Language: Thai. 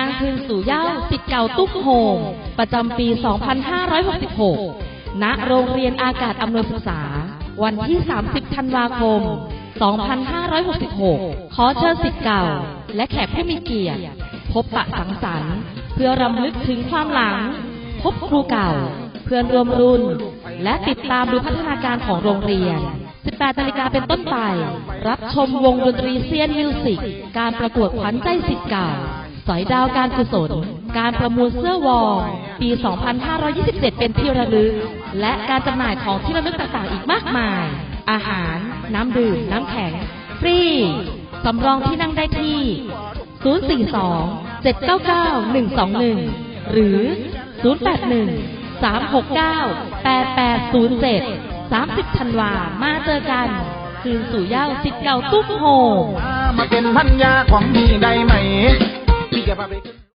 านคืนสู่เย้าสิทธิ์เก่าตุ้มโฮมประจำปี 2566 ณ โรงเรียนอากาศอำนวยศึกษา วันที่ 30 ธันวาคม 2566 ขอเชิญสิทธิ์เก่า และแขกผู้มีเกียรติ พบปะสังสรรค์ เพื่อรำลึกถึงความหลัง พบครูเก่า เพื่อนร่วมรุ่น และติดตามดูพัฒนาการของโรงเรียน 18นาฬิกาเป็นต้นไป รับชมวงดนตรีเซียนมิวสิก การประกวดขวัญใจสิทธิ์เก่า สอยดาวการกุศล การประมูลเสื้อวอร์ปี 2527 เป็นที่ระลึก และการจำหน่ายของที่ระลึกต่างๆ อีกมากมาย อาหาร น้ำดื่ม น้ำแข็ง ฟรี สำรองที่นั่งได้ที่ 042 799 121หรือ 081 369 8807 30ธันวามาเจอกันคืนสู่เย้าสิทธิ์เก่าตุ้มโฮมมาเป็นพันยาของพี่ได้ไหมพี่จะพาไป